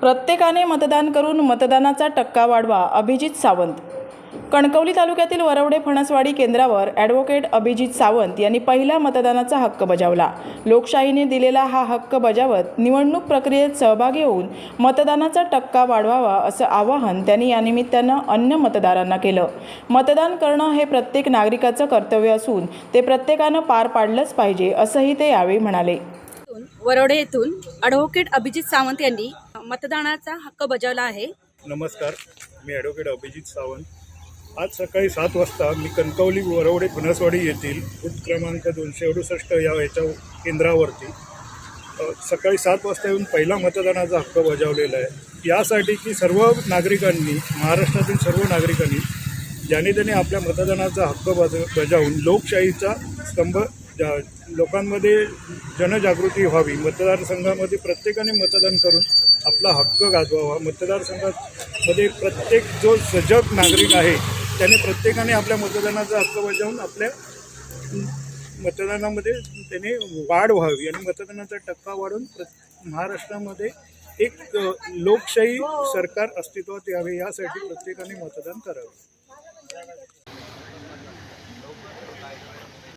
प्रत्येकाने मतदान करून मतदानाचा टक्का वाढवा अभिजित सावंत. कणकवली तालुक्यातील वरवडे फणसवाडी केंद्रावर ॲडव्होकेट अभिजित सावंत यांनी पहिला मतदानाचा हक्क बजावला. लोकशाहीने दिलेला हा हक्क बजावत निवडणूक प्रक्रियेत सहभागी होऊन मतदानाचा टक्का वाढवावा असं आवाहन त्यांनी यानिमित्तानं अन्य मतदारांना केलं. मतदान करणं हे प्रत्येक नागरिकाचं कर्तव्य असून ते प्रत्येकानं पार पाडलंच पाहिजे असंही ते यावेळी म्हणाले. वरवडे येथून ॲडव्होकेट अभिजित सावंत यांनी मतदानाचा हक्क बजावला आहे. नमस्कार मी ॲडव्होकेट अभिजित सावंत. आज सकाळी सात वाजता मी कणकवली वरवडे फणसवाडी येथील बूथ क्रमांक दोनशे अडुसष्ट या याच्या केंद्रावरती सकाळी सात वाजता येऊन पहिला मतदानाचा हक्क बजावलेला आहे. यासाठी की सर्व नागरिकांनी महाराष्ट्रातील सर्व नागरिकांनी ज्याने त्याने आपल्या मतदानाचा हक्क बज बजावून लोकशाहीचा स्तंभ जा लोकांमध्ये जनजागृती व्हावी मतदारसंघामध्ये प्रत्येकाने मतदान करून आपला हक्क गाजवावा. मतदारसंघामध्ये प्रत्येक जो सजग नागरिक आहे त्याने प्रत्येकाने आपल्या मतदानाचा हक्क बजावून आपल्या मतदानामध्ये त्याने वाढ व्हावी आणि मतदानाचा टक्का वाढून प्र महाराष्ट्रामध्ये एक लोकशाही सरकार अस्तित्वात यावे यासाठी प्रत्येकाने मतदान करावे.